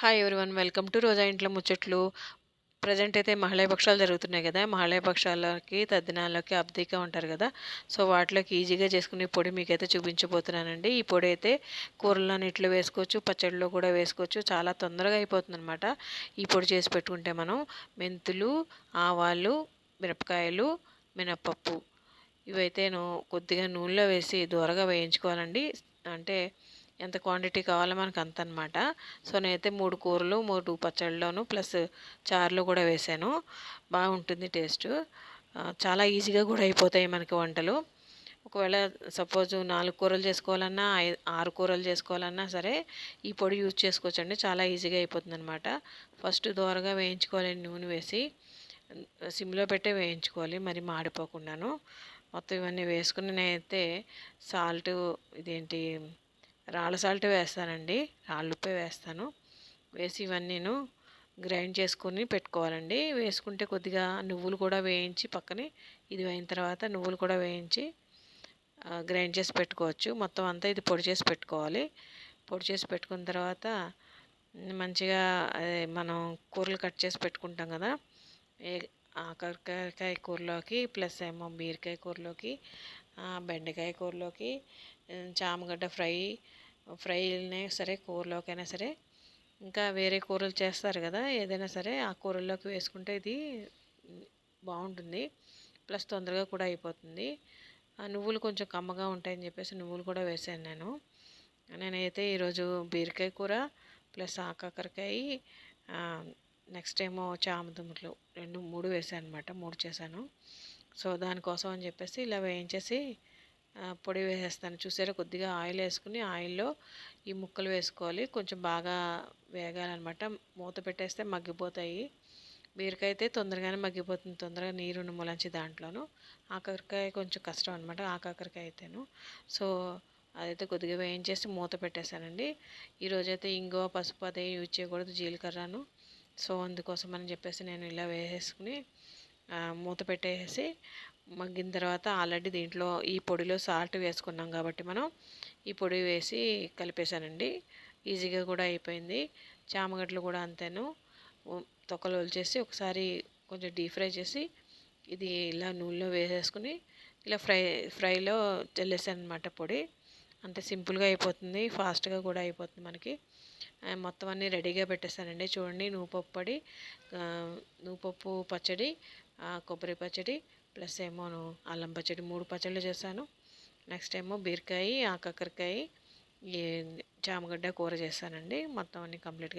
Hi everyone welcome to Roja ఇంట్లో ముచ్చట్లు present అయితే మహిళాపక్షాలు జరుగుతున్నాయి కదా. మహిళాపక్షాలకి తద్దినాలకి అబ్దిగా ఉంటారు కదా. సో వాటిలోకి ఈజీగా చేసుకునే పొడి మీకైతే చూపించబోతున్నానండి. ఈ పొడి అయితే కూరల్లో నీటిలో వేసుకోవచ్చు పచ్చడిలో కూడా వేసుకోవచ్చు. చాలా తొందరగా అయిపోతుంది అనమాట ఈ పొడి చేసి పెట్టుకుంటే మనం మెంతులు ఆవాలు మిరపకాయలు మినప్పప్పు ఇవైతే కొద్దిగా నూనెలో వేసి దూరగా వేయించుకోవాలండి. అంటే ఎంత క్వాంటిటీ కావాలో మనకు అంత అనమాట సో నేనైతే మూడు కూరలు మూడు పచ్చళ్ళలోను ప్లస్ చారులో కూడా వేసాను. బాగుంటుంది టేస్ట్. చాలా ఈజీగా కూడా అయిపోతాయి మనకి వంటలు. ఒకవేళ సపోజ్ నాలుగు కూరలు చేసుకోవాలన్నా ఆరు కూరలు చేసుకోవాలన్నా సరే ఈ పొడి యూజ్ చేసుకోవచ్చండి. చాలా ఈజీగా అయిపోతుంది అనమాట ఫస్ట్ దోరగా వేయించుకోవాలి నూనె వేసి. సిమ్లో పెట్టే వేయించుకోవాలి మరి మాడిపోకుండాను. మొత్తం ఇవన్నీ వేసుకుని నేనైతే సాల్ట్ ఇదేంటి రాళ్ళ సాల్ట్ వేస్తానండి. రాళ్ళుప్పే వేస్తాను. వేసి ఇవన్నీను గ్రైండ్ చేసుకొని పెట్టుకోవాలండి. వేసుకుంటే కొద్దిగా నువ్వులు కూడా వేయించి పక్కనే ఇది అయిన తర్వాత నువ్వులు కూడా వేయించి గ్రైండ్ చేసి పెట్టుకోవచ్చు. మొత్తం అంతా ఇది పొడి చేసి పెట్టుకోవాలి. పొడి చేసి పెట్టుకున్న తర్వాత మంచిగా మనం కూరలు కట్ చేసి పెట్టుకుంటాం కదా ఏ కూరలోకి ప్లస్ ఏమో బీరకాయ కూరలోకి బెండకాయ కూరలోకి చామగడ్డ ఫ్రై ఫ్రైనే సరే కూరలోకైనా సరే. ఇంకా వేరే కూరలు చేస్తారు కదా ఏదైనా సరే ఆ కూరల్లోకి వేసుకుంటే ఇది బాగుంటుంది. ప్లస్ తొందరగా కూడా అయిపోతుంది. నువ్వులు కొంచెం కమ్మగా ఉంటాయని చెప్పేసి నువ్వులు కూడా వేసాను నేను. నేనైతే ఈరోజు బీరకాయ కూర ప్లస్ ఆకాకరకాయ నెక్స్ట్ ఏమో చామదుంపలు రెండు మూడు వేసాను అనమాట మూడు చేశాను. సో దానికోసం అని చెప్పేసి ఇలా వేయించేసి పొడి వేసేస్తాను. చూసారా? కొద్దిగా ఆయిల్ వేసుకుని ఆయిల్లో ఈ ముక్కలు వేసుకోవాలి. కొంచెం బాగా వేగాలన్నమాట. మూత పెట్టేస్తే మగ్గిపోతాయి. బీరకాయ అయితే తొందరగానే మగ్గిపోతుంది. తొందరగా నీరుని ములంచి దాంట్లోను. ఆకాకరకాయ కొంచెం కష్టం అనమాట ఆకాకరకాయ అయితేను. సో అదైతే కొద్దిగా వేయించేసి మూత పెట్టేశానండి. ఈరోజైతే ఇంగువ పసుపు అదే యూజ్ చేయకూడదు జీలకర్రను. సో అందుకోసం అని చెప్పేసి నేను ఇలా వేసేసుకుని మూత పెట్టేసి మగ్గిన తర్వాత ఆల్రెడీ దీంట్లో ఈ పొడిలో సాల్ట్ వేసుకున్నాం కాబట్టి మనం. ఈ పొడి వేసి కలిపేశానండి. ఈజీగా కూడా అయిపోయింది. చామగడ్డలు కూడా అంతేను. తొక్కలు వచ్చేసి ఒకసారి కొంచెం డీప్ ఫ్రై చేసి ఇది ఇలా నూనెలో వేసేసుకుని ఇలా ఫ్రై ఫ్రైలో చల్లేసాను అనమాట పొడి. అంతే సింపుల్గా అయిపోతుంది. ఫాస్ట్గా కూడా అయిపోతుంది మనకి. మొత్తం అన్నీ రెడీగా పెట్టేస్తానండి చూడండి నువ్వు పప్పు పొడి నువ్వుపప్పు పచ్చడి కొబ్బరి పచ్చడి ప్లస్ ఏమోను అల్లం పచ్చడి మూడు పచ్చళ్ళు చేశాను. నెక్స్ట్ ఏమో బీరకాయ ఆకాకరకాయ జామగడ్డ కూర చేశానండి. మొత్తం అన్ని కంప్లీట్గా